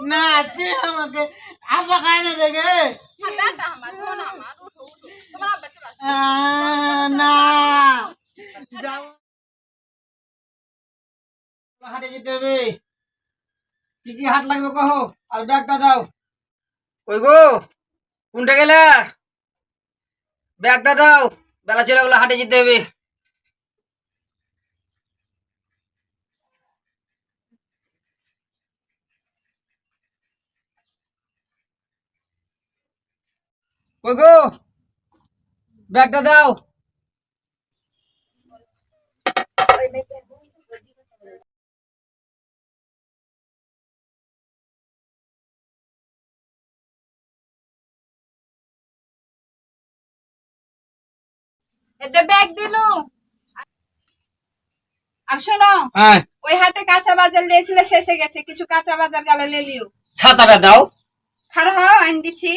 না তুই আমাকে আব্বা খায় না দেখে? হ্যাঁ না যাও। হাটে যেতে হবে। কি কি হাট লাগবে কহ? আর ব্যাগটা দাও। ওই গো? কোনটা গেলে? ব্যাগটা দাও। বেলা চলে গেলো হাটে যেতে হবে। গো ব্যাগটা দাও। এতে ব্যাগ দিলু আর শোনো হ্যাঁ। ওই হাটে কাঁচা বাজার লিয়েছিলে শেষে গেছে। কিছু কাঁচা বাজার গেলে লেলিও। ছাতাটা দাও। খার হাও আইন দিছি।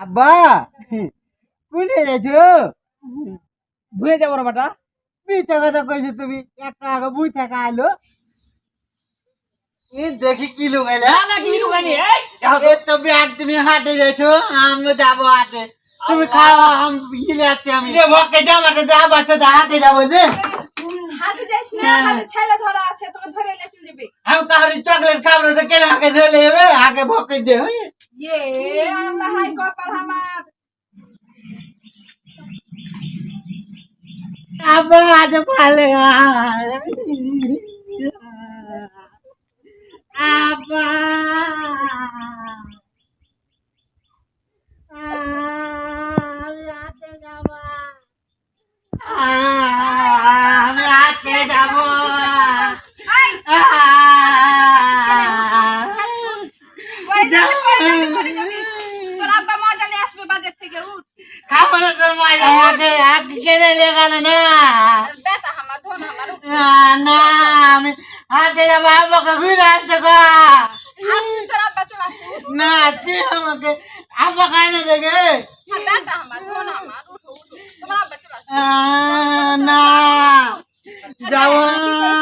আব্বা কোনে যাচ্ছো ভুলে যাব বেটা। মিথ্যা কথা কইছো তুমি। একটা আগে বুই থাকা আইলো এ দেখি কি লুকাইলা এ তো ব্যাগ তুমি হাটে যাচ্ছো আমি যাবো হাটে তুমি খাও আমি হিলে আছি আমি যে ভকে জামাতে যা বাচ্চা দা হাটে যাবো যে হাতে যাইস না হাতে ছেলে ধরা আছে তোকে ধরে লেচে দিবে আমি কাহরি চকলেট খাবো তো কেন আগে ধরে এবে আগে ভকে দে হই ইয়ে আল্লাহ হাই কপাল আমার আব্বা আজ পালে না আমি হাতে যাব আব্বাকে ঘুরে আসতে গা আসুন তোর আব্বা চলে আসুন না তুই আমাকে আব্বা খায় না দেখে না যাব গেলে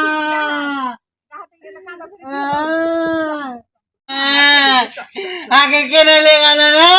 আগে কেনে লেগালে না?